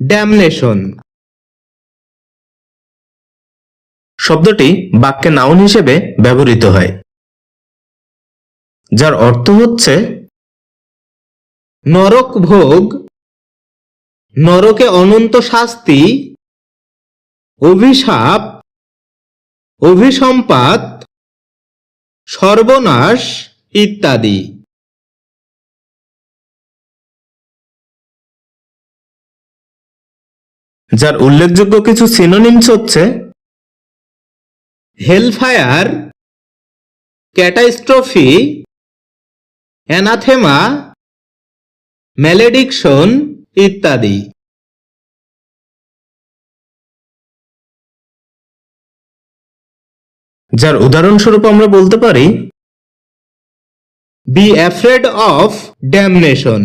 ড্যামনেশন শব্দটি বাক্যে নাউন হিসেবে ব্যবহৃত হয়, যার অর্থ হচ্ছে নরক ভোগ, নরকে অনন্ত শাস্তি, অভিশাপ, অভিসম্পাত, সর্বনাশ ইত্যাদি। যার উল্লেখযোগ্য কিছু সিনোনিমস হচ্ছে হেলফায়ার ক্যাটাস্ট্রফি অ্যানাথেমা ম্যালেডিকশন ইত্যাদি। যার উদাহরণস্বরূপ আমরা বলতে পারি বি অ্যাফ্রেড অফ ড্যামনেশন